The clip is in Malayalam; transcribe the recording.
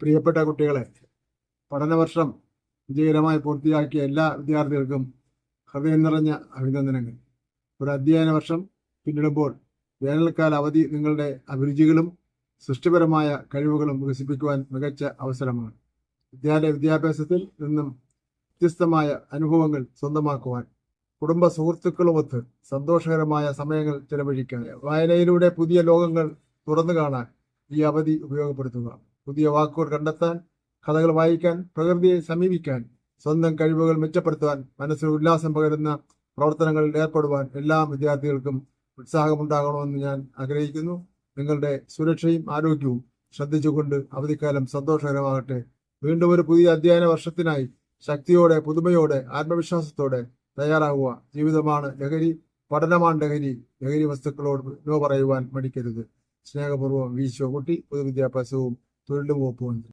പ്രിയപ്പെട്ട കുട്ടികളെ പഠനവർഷം വിജയകരമായി പൂർത്തിയാക്കിയ എല്ലാ വിദ്യാർത്ഥികൾക്കും ഹൃദയം നിറഞ്ഞ അഭിനന്ദനങ്ങൾ. ഒരു അധ്യയന വർഷം പിന്നിടുമ്പോൾ വേനൽക്കാല അവധി നിങ്ങളുടെ അഭിരുചികളും സൃഷ്ടിപരമായ കഴിവുകളും വികസിപ്പിക്കുവാൻ മികച്ച അവസരമാണ്. വിദ്യാലയ വിദ്യാഭ്യാസത്തിൽ നിന്നും വ്യത്യസ്തമായ അനുഭവങ്ങൾ സ്വന്തമാക്കുവാൻ കുടുംബ സുഹൃത്തുക്കളുമൊത്ത് സന്തോഷകരമായ സമയങ്ങൾ ചെലവഴിക്കാൻ വായനയിലൂടെ പുതിയ ലോകങ്ങൾ തുറന്നു കാണാൻ ഈ അവധി ഉപയോഗപ്പെടുത്തുക. പുതിയ വാക്കുകൾ കണ്ടെത്താൻ കഥകൾ വായിക്കാൻ പ്രകൃതിയെ സമീപിക്കാൻ സ്വന്തം കഴിവുകൾ മെച്ചപ്പെടുത്തുവാൻ മനസ്സിൽ ഉല്ലാസം പകരുന്ന പ്രവർത്തനങ്ങളിൽ ഏർപ്പെടുവാൻ എല്ലാ വിദ്യാർത്ഥികൾക്കും ഉത്സാഹമുണ്ടാകണമെന്ന് ഞാൻ ആഗ്രഹിക്കുന്നു. നിങ്ങളുടെ സുരക്ഷയും ആരോഗ്യവും ശ്രദ്ധിച്ചുകൊണ്ട് അവധിക്കാലം സന്തോഷകരമാകട്ടെ. വീണ്ടും ഒരു പുതിയ അധ്യയന വർഷത്തിനായി ശക്തിയോടെ പുതുമയോടെ ആത്മവിശ്വാസത്തോടെ തയ്യാറാകുക ജീവിതമാണ് ലഹരി പഠനമാണ് ലഹരി. ലഹരി വസ്തുക്കളോട് നോ പറയുവാൻ മടിക്കരുത്. സ്നേഹപൂർവം വി ശിവകുട്ടി പൊതുവിദ്യാഭ്യാസവും தொழில் ஓப்பு வந்துடும்